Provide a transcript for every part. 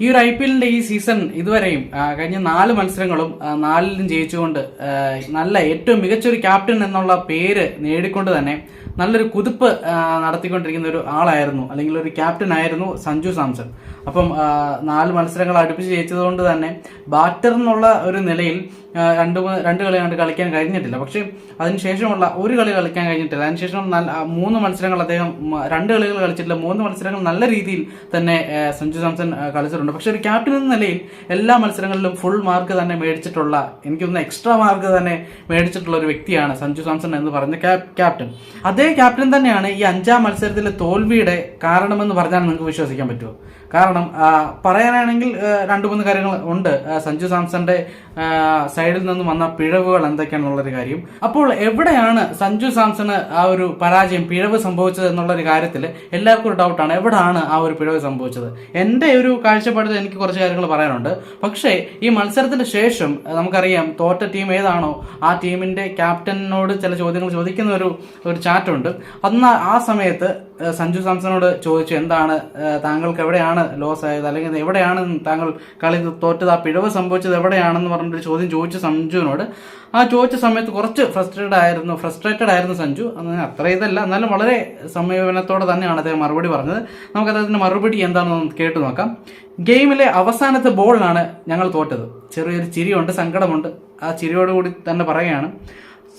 ഈ ഒരു I P എല്ലിന്റെ ഈ സീസൺ ഇതുവരെയും കഴിഞ്ഞ നാല് മത്സരങ്ങളും നാലിലും ജയിച്ചുകൊണ്ട് നല്ല ഏറ്റവും മികച്ചൊരു ക്യാപ്റ്റൻ എന്നുള്ള പേര് നേടിക്കൊണ്ട് തന്നെ നല്ലൊരു കുതിപ്പ് നടത്തിക്കൊണ്ടിരിക്കുന്ന ഒരു ആളായിരുന്നു അല്ലെങ്കിൽ ഒരു ക്യാപ്റ്റൻ ആയിരുന്നു സഞ്ജു സാംസൺ. അപ്പം നാല് മത്സരങ്ങൾ അടുപ്പിച്ച് ജയിച്ചതുകൊണ്ട് തന്നെ ബാറ്റർ എന്നുള്ള ഒരു നിലയിൽ രണ്ട് രണ്ട് കളി കണ്ട് കളിക്കാൻ കഴിഞ്ഞിട്ടില്ല. പക്ഷേ അതിനുശേഷമുള്ള ഒരു കളി കളിക്കാൻ കഴിഞ്ഞിട്ടില്ല. അതിനുശേഷം നല്ല മൂന്ന് മത്സരങ്ങൾ അദ്ദേഹം രണ്ട് കളികൾ കളിച്ചിട്ടില്ല. മൂന്ന് മത്സരങ്ങൾ നല്ല രീതിയിൽ തന്നെ സഞ്ജു സാംസൺ കളിച്ചിട്ടുണ്ട്. പക്ഷെ ഒരു ക്യാപ്റ്റൻ എന്ന നിലയിൽ എല്ലാ മത്സരങ്ങളിലും ഫുൾ മാർക്ക് തന്നെ മേടിച്ചിട്ടുള്ള എനിക്കൊന്ന് എക്സ്ട്രാ മാർക്ക് തന്നെ മേടിച്ചിട്ടുള്ള ഒരു വ്യക്തിയാണ് സഞ്ജു സാംസൺ എന്ന് പറഞ്ഞ ക്യാപ്- ക്യാപ്റ്റൻ. അതേ ക്യാപ്റ്റൻ തന്നെയാണ് ഈ അഞ്ചാം മത്സരത്തിലെ തോൽവിയുടെ കാരണമെന്ന് പറഞ്ഞാൽ നിങ്ങൾക്ക് വിശ്വസിക്കാൻ പറ്റുമോ? കാരണം പറയാനാണെങ്കിൽ രണ്ടു മൂന്ന് കാര്യങ്ങൾ ഉണ്ട്. സഞ്ജു സാംസന്റെ സൈഡിൽ നിന്ന് വന്ന പിഴവുകൾ എന്തൊക്കെയാണെന്നുള്ളൊരു കാര്യം. അപ്പോൾ എവിടെയാണ് സഞ്ജു സാംസണ് ആ ഒരു പരാജയം പിഴവ് സംഭവിച്ചത് എന്നുള്ളൊരു കാര്യത്തിൽ എല്ലാവർക്കും ഒരു ഡൗട്ടാണ്. എവിടെയാണ് ആ ഒരു പിഴവ് സംഭവിച്ചത്? എന്റെ ഒരു കാഴ്ചപ്പാടിൽ എനിക്ക് കുറച്ച് കാര്യങ്ങൾ പറയാനുണ്ട്. പക്ഷേ ഈ മത്സരത്തിന് ശേഷം നമുക്കറിയാം തോറ്റ ടീം ഏതാണോ ആ ടീമിന്റെ ക്യാപ്റ്റനോട് ചില ചോദ്യങ്ങൾ ചോദിക്കുന്ന ഒരു ഒരു ചാറ്റുണ്ട്. അന്ന് ആ സമയത്ത് സഞ്ജു സാംസണോട് ചോദിച്ചു എന്താണ് താങ്കൾക്ക് എവിടെയാണ് ലോസ് ആയത്? അല്ലെങ്കിൽ എവിടെയാണ് താങ്കൾ കളി തോറ്റത്? ആ പിഴവ് സംഭവിച്ചത് എവിടെയാണെന്ന് പറഞ്ഞിട്ട് ചോദ്യം ചോദിച്ചു സഞ്ജുവിനോട്. ആ ചോദിച്ച സമയത്ത് കുറച്ച് ഫ്രസ്ട്രേറ്റഡ് ആയിരുന്നു ഫ്രസ്ട്രേറ്റഡ് ആയിരുന്നു സഞ്ജു. അത്ര ഇതല്ല എന്നാലും വളരെ സമീപനത്തോടെ തന്നെയാണ് അദ്ദേഹം മറുപടി പറഞ്ഞത്. നമുക്ക് അദ്ദേഹത്തിന്റെ മറുപടി എന്താണെന്ന് കേട്ടു നോക്കാം. ഗെയിമിലെ അവസാനത്തെ ബോളിലാണ് ഞങ്ങൾ തോറ്റത്. ചെറിയൊരു ചിരിയുണ്ട് സങ്കടമുണ്ട്. ആ ചിരിയോടുകൂടി തന്നെ പറയുകയാണ്.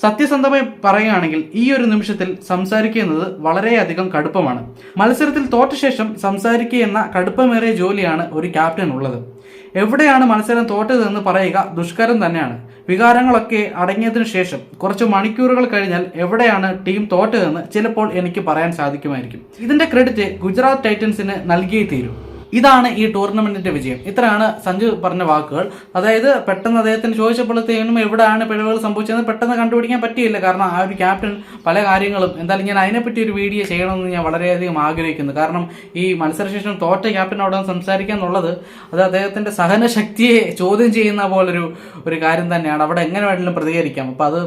സത്യസന്ധമായി പറയുകയാണെങ്കിൽ ഈ ഒരു നിമിഷത്തിൽ സംസാരിക്കുന്നത് വളരെയധികം കടുപ്പമാണ്. മത്സരത്തിൽ തോറ്റ ശേഷം സംസാരിക്കുക എന്ന കടുപ്പമേറിയ ജോലിയാണ് ഒരു ക്യാപ്റ്റൻ ഉള്ളത്. എവിടെയാണ് മത്സരം തോറ്റതെന്ന് പറയുക ദുഷ്കരം തന്നെയാണ്. വികാരങ്ങളൊക്കെ അടങ്ങിയതിനു ശേഷം കുറച്ച് മണിക്കൂറുകൾ കഴിഞ്ഞാൽ എവിടെയാണ് ടീം തോറ്റതെന്ന് ചിലപ്പോൾ എനിക്ക് പറയാൻ സാധിക്കുമായിരിക്കും. ഇതിന്റെ ക്രെഡിറ്റ് ഗുജറാത്ത് ടൈറ്റൻസിന് നൽകിയേ തീരൂ. ഇതാണ് ഈ ടൂർണമെന്റിന്റെ വിജയം. ഇത്രയാണ് സഞ്ജു പറഞ്ഞ വാക്കുകൾ. അതായത് പെട്ടെന്ന് അദ്ദേഹത്തിന് ചോദിച്ചപ്പോഴത്തേനും എവിടെയാണ് പിഴവുകൾ സംഭവിച്ചതെന്ന് പെട്ടെന്ന് കണ്ടുപിടിക്കാൻ പറ്റിയില്ല. കാരണം ആ ഒരു ക്യാപ്റ്റൻ പല കാര്യങ്ങളും എന്തായാലും ഞാൻ അതിനെപ്പറ്റി ഒരു വീഡിയോ ചെയ്യണമെന്ന് ഞാൻ വളരെയധികം ആഗ്രഹിക്കുന്നു. കാരണം ഈ മത്സരശേഷം തോറ്റ ക്യാപ്റ്റൻ അവിടെ സംസാരിക്കുക എന്നുള്ളത് അത് അദ്ദേഹത്തിന്റെ സഹനശക്തിയെ ചോദ്യം ചെയ്യുന്ന പോലൊരു ഒരു കാര്യം തന്നെയാണ്. അവിടെ എങ്ങനെ വേണമെങ്കിലും പ്രതികരിക്കാം. അപ്പോൾ അത്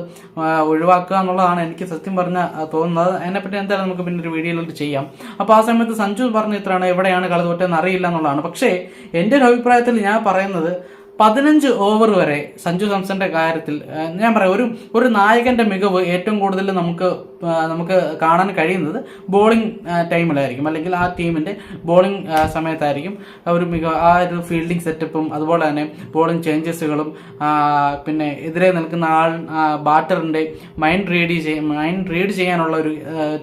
ഒഴിവാക്കുക എന്നുള്ളതാണ് എനിക്ക് സത്യം പറഞ്ഞ തോന്നുന്നത്. അതിനെപ്പറ്റി എന്തായാലും നമുക്ക് പിന്നെ ഒരു വീഡിയോയിലോട്ട് ചെയ്യാം. അപ്പോൾ ആ സമയത്ത് സഞ്ജു പറഞ്ഞ ഇത്രയാണ്. എവിടെയാണ് കളി തോറ്റെന്ന് അറിയില്ല. എന്നുള്ളതാണ്. പക്ഷേ എന്റെ ഒരു അഭിപ്രായത്തിൽ ഞാൻ പറയുന്നത് പതിനഞ്ച് ഓവർ വരെ സഞ്ജു സാംസന്റെ കാര്യത്തിൽ ഞാൻ പറയാം ഒരു ഒരു നായകന്റെ മികവ് ഏറ്റവും കൂടുതൽ നമുക്ക് നമുക്ക് കാണാൻ കഴിയുന്നത് ബോളിംഗ് ടൈമിലായിരിക്കും. അല്ലെങ്കിൽ ആ ടീമിന്റെ ബോളിംഗ് സമയത്തായിരിക്കും. ഒരു മികവ് ആ ഒരു ഫീൽഡിംഗ് സെറ്റപ്പും അതുപോലെ തന്നെ ബോളിംഗ് ചേഞ്ചസുകളും പിന്നെ എതിരെ നിൽക്കുന്ന ആൾ ബാറ്ററിന്റെ മൈൻഡ് റീഡ് മൈൻഡ് റീഡ് ചെയ്യാനുള്ള ഒരു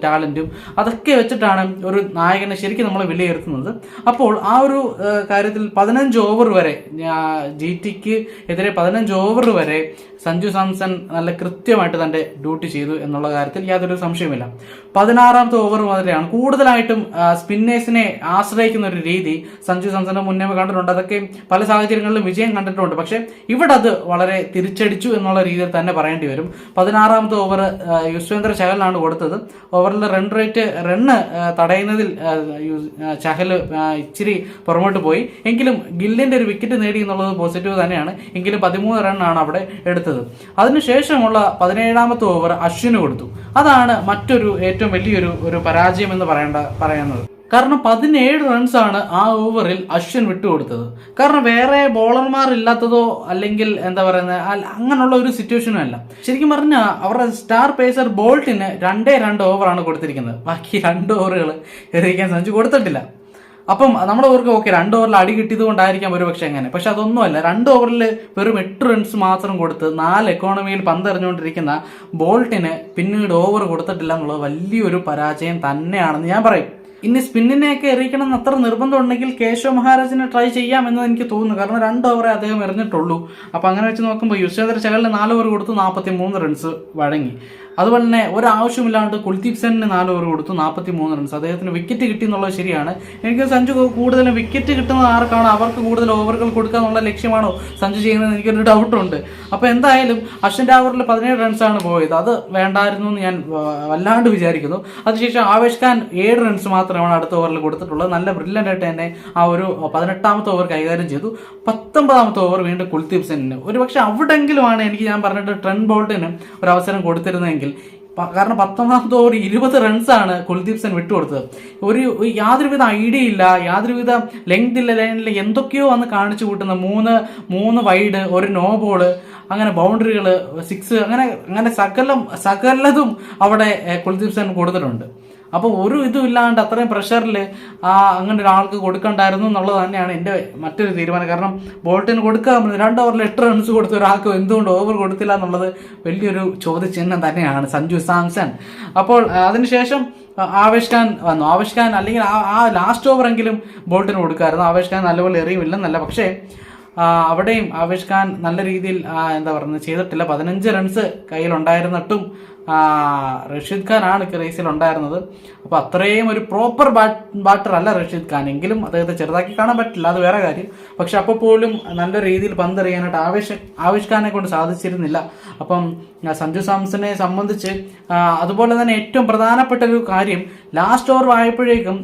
ടാലന്റും അതൊക്കെ വെച്ചിട്ടാണ് ഒരു നായകനെ ശരിക്കും നമ്മൾ വിലയിരുത്തുന്നത്. അപ്പോൾ ആ ഒരു കാര്യത്തിൽ പതിനഞ്ച് ഓവർ വരെ ജി ടിക്ക് എതിരെ പതിനഞ്ച് ഓവർ വരെ സഞ്ജു സാംസൺ നല്ല കൃത്യമായിട്ട് തന്റെ ഡ്യൂട്ടി ചെയ്തു എന്നുള്ള കാര്യത്തിൽ യാതൊരു സംശയമില്ല പതിനാറാമത്തെ ഓവർ മുതലെയാണ് കൂടുതലായിട്ടും സ്പിന്നേഴ്സിനെ ആശ്രയിക്കുന്ന ഒരു രീതി സഞ്ജു സാംസന്റെ മുന്നേ കണ്ടിട്ടുണ്ട്. അതൊക്കെ പല സാഹചര്യങ്ങളിലും വിജയം കണ്ടിട്ടുണ്ട്. പക്ഷേ ഇവിടെ അത് വളരെ തിരിച്ചടിച്ചു എന്നുള്ള രീതിയിൽ തന്നെ പറയേണ്ടി വരും. പതിനാറാമത്തെ ഓവർ യുസ്വേന്ദ്ര ചഹലിനാണ് കൊടുത്തത്. ഓവറിലെ റൺ റേറ്റ് റണ്ണ് തടയുന്നതിൽ ചഹൽ ഇച്ചിരി പുറമോട്ട് പോയി. എങ്കിലും ഗില്ലിന്റെ ഒരു വിക്കറ്റ് നേടി എന്നുള്ളത് പോസിറ്റീവ് തന്നെയാണ്. എങ്കിലും പതിമൂന്ന് റണ്ണാണ് അവിടെ എടുത്തത്. അതിനുശേഷമുള്ള പതിനേഴാമത്തെ ഓവർ അശ്വിന് കൊടുത്തു. അതാണ് മറ്റൊരു ഏറ്റവും വലിയൊരു ഒരു പരാജയം എന്ന് പറയേണ്ട പറയുന്നത്. കാരണം പതിനേഴ് റൺസാണ് ആ ഓവറിൽ അശ്വിൻ വിട്ടുകൊടുത്തത് കാരണം വേറെ ബോളർമാർ ഇല്ലാത്തതോ അല്ലെങ്കിൽ എന്താ പറയുന്നത് അങ്ങനെയുള്ള ഒരു സിറ്റുവേഷനും അല്ല. ശരിക്കും പറഞ്ഞാൽ അവരുടെ സ്റ്റാർ പേസർ ബോൾട്ടിന് രണ്ടേ രണ്ട് ഓവറാണ് കൊടുത്തിരിക്കുന്നത്. ബാക്കി രണ്ട് ഓവറുകൾ എറിയിക്കാൻ സഞ്ജു കൊടുത്തിട്ടില്ല. അപ്പം നമ്മൾ ഓർക്ക് ഓക്കെ രണ്ട് ഓവറിൽ അടി കിട്ടിയത് കൊണ്ടായിരിക്കാം ഒരു പക്ഷേ അങ്ങനെ. പക്ഷെ അതൊന്നുമല്ല. രണ്ട് ഓവറിൽ വെറും എട്ട് റൺസ് മാത്രം കൊടുത്ത് നാല് എക്കോണമിയിൽ പന്തെറിഞ്ഞുകൊണ്ടിരിക്കുന്ന ബോൾട്ടിന് പിന്നീട് ഓവർ കൊടുത്തിട്ടില്ല എന്നുള്ളത് വലിയൊരു പരാജയം തന്നെയാണെന്ന് ഞാൻ പറയും. ഇനി സ്പിന്നിനെയൊക്കെ എറിയിക്കണം എന്ന് അത്ര നിർബന്ധം ഉണ്ടെങ്കിൽ കേശവ മഹാരാജിനെ ട്രൈ ചെയ്യാം എന്ന് എനിക്ക് തോന്നുന്നു. കാരണം രണ്ട് ഓവറേ അദ്ദേഹം എറിഞ്ഞിട്ടുള്ളൂ. അപ്പൊ അങ്ങനെ വെച്ച് നോക്കുമ്പോൾ യുസ്വേന്ദ്ര ചഹലിന് നാല് ഓവർ കൊടുത്ത് നാൽപ്പത്തി മൂന്ന് റൺസ് വഴങ്ങി. അതുപോലെ തന്നെ ഒരാവശ്യമില്ലാണ്ട് കുൽദീപ് സെന്നിന് നാല് ഓവർ കൊടുത്തു നാൽപ്പത്തി മൂന്ന് റൺസ് അദ്ദേഹത്തിന് വിക്കറ്റ് കിട്ടി എന്നുള്ളത് ശരിയാണ്. എനിക്ക് സഞ്ജു കൂടുതലും വിക്കറ്റ് കിട്ടുന്നത് ആർക്കാണ്? അവർക്ക് കൂടുതൽ ഓവറുകൾ കൊടുക്കുക എന്നുള്ള ലക്ഷ്യമാണോ സഞ്ജു ചെയ്യുന്നത് എനിക്കൊരു ഡൗട്ടുണ്ട് അപ്പോൾ എന്തായാലും അശ്വിൻ ടാവറിൽ പതിനേഴ് റൺസാണ് പോയത്. അത് വേണ്ടായിരുന്നു എന്ന് ഞാൻ വല്ലാണ്ട് വിചാരിക്കുന്നു. അതിനുശേഷം ആവേശ് ഖാൻ ഏഴ് റൺസ് മാത്രമാണ് അടുത്ത ഓവറിൽ കൊടുത്തിട്ടുള്ളത്. നല്ല ബ്രില്യന്റ് ആയിട്ട് തന്നെ ആ ഒരു പതിനെട്ടാമത്തെ ഓവർ കൈകാര്യം ചെയ്തു. പത്തൊമ്പതാമത്തെ ഓവർ വീണ്ടും കുൽദീപ് സെന്നിന് ഒരു പക്ഷെ അവിടെങ്കിലുമാണ് എനിക്ക് ഞാൻ പറഞ്ഞിട്ട് ട്രെൻ ബോൾട്ടിന് ഒരു അവസരം കൊടുത്തിരുന്നതെങ്കിൽ പ- കാരണം പത്തൊമ്പതാമത്തെ ഓവർ ഇരുപത് റൺസാണ് കുൽദീപ് സെൻ വിട്ടുകൊടുത്തത്. ഒരു യാതൊരുവിധ ഐഡിയ ഇല്ല യാതൊരുവിധ ലെങ്ത് ഇല്ല ലൈനിൽ എന്തൊക്കെയോ വന്ന് കാണിച്ചു കൂട്ടുന്ന മൂന്ന് മൂന്ന് വൈഡ് ഒരു നോ ബോൾ അങ്ങനെ ബൗണ്ടറികൾ സിക്സ് അങ്ങനെ അങ്ങനെ സകലം സകലതും അവിടെ കുൽദീപ് സെൻ കൊടുത്തിട്ടുണ്ട്. അപ്പോൾ ഒരു ഇതും ഇല്ലാണ്ട് അത്രയും പ്രഷറിൽ ആ അങ്ങനെ ഒരാൾക്ക് കൊടുക്കണ്ടായിരുന്നു എന്നുള്ളത് തന്നെയാണ് എന്റെ മറ്റൊരു തീരുമാനം. കാരണം ബോൾട്ടിന് കൊടുക്കാൻ രണ്ട് ഓവറിൽ എട്ട് റൺസ് കൊടുത്ത ഒരാൾക്ക് എന്തുകൊണ്ട് ഓവർ കൊടുത്തില്ല എന്നുള്ളത് വലിയൊരു ചോദ്യചിഹ്നം തന്നെയാണ് സഞ്ജു സാംസൺ. അപ്പോൾ അതിനുശേഷം ആവേശ് ഖാൻ വന്നു. ആവേശ് ഖാൻ അല്ലെങ്കിൽ ആ ലാസ്റ്റ് ഓവറെങ്കിലും ബോൾട്ടിന് കൊടുക്കാമായിരുന്നു ആവേശ് ഖാൻ നല്ലപോലെ എറിയുമില്ലെന്നല്ല പക്ഷേ അവിടെയും ആവേശ് ഖാൻ നല്ല രീതിയിൽ എന്താ പറയുന്നത് ചെയ്തിട്ടില്ല. പതിനഞ്ച് റൺസ് കയ്യിലുണ്ടായിരുന്നിട്ടും റഷീദ് ഖാൻ ആണ് ക്രീസിൽ ഉണ്ടായിരുന്നത്. അപ്പോൾ അത്രയും ഒരു പ്രോപ്പർ ബാറ്റ് ബാറ്റർ അല്ല റഷീദ് ഖാൻ. എങ്കിലും അദ്ദേഹത്തെ ചെറുതാക്കി കാണാൻ പറ്റില്ല അത് വേറെ കാര്യം. പക്ഷെ അപ്പോൾ പോലും നല്ല രീതിയിൽ പന്തെറിയാനായിട്ട് ആവേശ ആവേശ് ഖാനെ കൊണ്ട് സാധിച്ചിരുന്നില്ല. അപ്പം സഞ്ജു സാംസനെ സംബന്ധിച്ച് അതുപോലെ തന്നെ ഏറ്റവും പ്രധാനപ്പെട്ട ഒരു കാര്യം ലാസ്റ്റ് ഓവർ ആയപ്പോഴേക്കും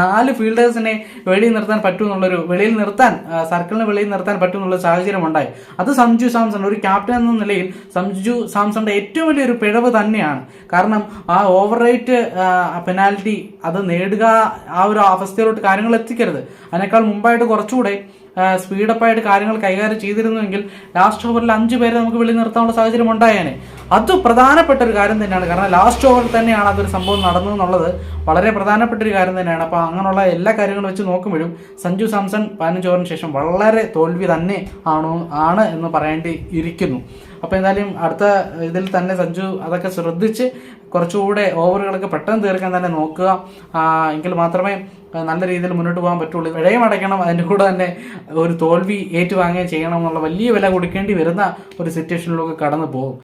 നാല് ഫീൽഡേഴ്സിനെ വെളിയിൽ നിർത്താൻ പറ്റുമെന്നുള്ളൊരു വെളിയിൽ നിർത്താൻ സർക്കിളിന് വെളിയിൽ നിർത്താൻ പറ്റുമെന്നുള്ള സാഹചര്യം ഉണ്ടായി. അത് സഞ്ജു സാംസൺ ഒരു ക്യാപ്റ്റൻ എന്ന നിലയിൽ സഞ്ജു സാംസന്റെ ഏറ്റവും വലിയൊരു പിഴവ് തന്നെയാണ്. കാരണം ആ ഓവർ റേറ്റ് പെനാൽറ്റി അത് നേടുക ആ ഒരു അവസ്ഥയിലോട്ട് കാര്യങ്ങൾ എത്തിക്കരുത്. അതിനേക്കാൾ മുമ്പായിട്ട് കുറച്ചുകൂടെ സ്പീഡപ്പായിട്ട് കാര്യങ്ങൾ കൈകാര്യം ചെയ്തിരുന്നുവെങ്കിൽ ലാസ്റ്റ് ഓവറിൽ അഞ്ച് പേരെ നമുക്ക് വെളി നിർത്താനുള്ള സാഹചര്യം ഉണ്ടായേനെ. അത് പ്രധാനപ്പെട്ട ഒരു കാര്യം തന്നെയാണ്. കാരണം ലാസ്റ്റ് ഓവറിൽ തന്നെയാണ് അതൊരു സംഭവം നടന്നു എന്നുള്ളത് വളരെ പ്രധാനപ്പെട്ട ഒരു കാര്യം തന്നെയാണ്. അപ്പോൾ അങ്ങനെയുള്ള എല്ലാ കാര്യങ്ങളും വെച്ച് നോക്കുമ്പോഴും സഞ്ജു സാംസൺ പതിനഞ്ച് ഓവറിന് ശേഷം വളരെ തോൽവി തന്നെ ആണോ ആണ് എന്ന് പറയേണ്ടി ഇരിക്കുന്നു അപ്പോൾ എന്തായാലും അടുത്ത ഇതിൽ തന്നെ സഞ്ജു അതൊക്കെ ശ്രദ്ധിച്ച് കുറച്ചുകൂടെ ഓവറുകളൊക്കെ പെട്ടെന്ന് തീർക്കാൻ തന്നെ നോക്കുക. എങ്കിൽ മാത്രമേ നല്ല രീതിയിൽ മുന്നോട്ട് പോകാൻ പറ്റുള്ളൂ. വിഴയും അടയ്ക്കണം അതിന്റെ കൂടെ തന്നെ ഒരു തോൽവി ഏറ്റുവാങ്ങുകയും ചെയ്യണം എന്നുള്ള വലിയ വില കൊടുക്കേണ്ടി വരുന്ന ഒരു സിറ്റുവേഷനിലൊക്കെ കടന്നു പോകും.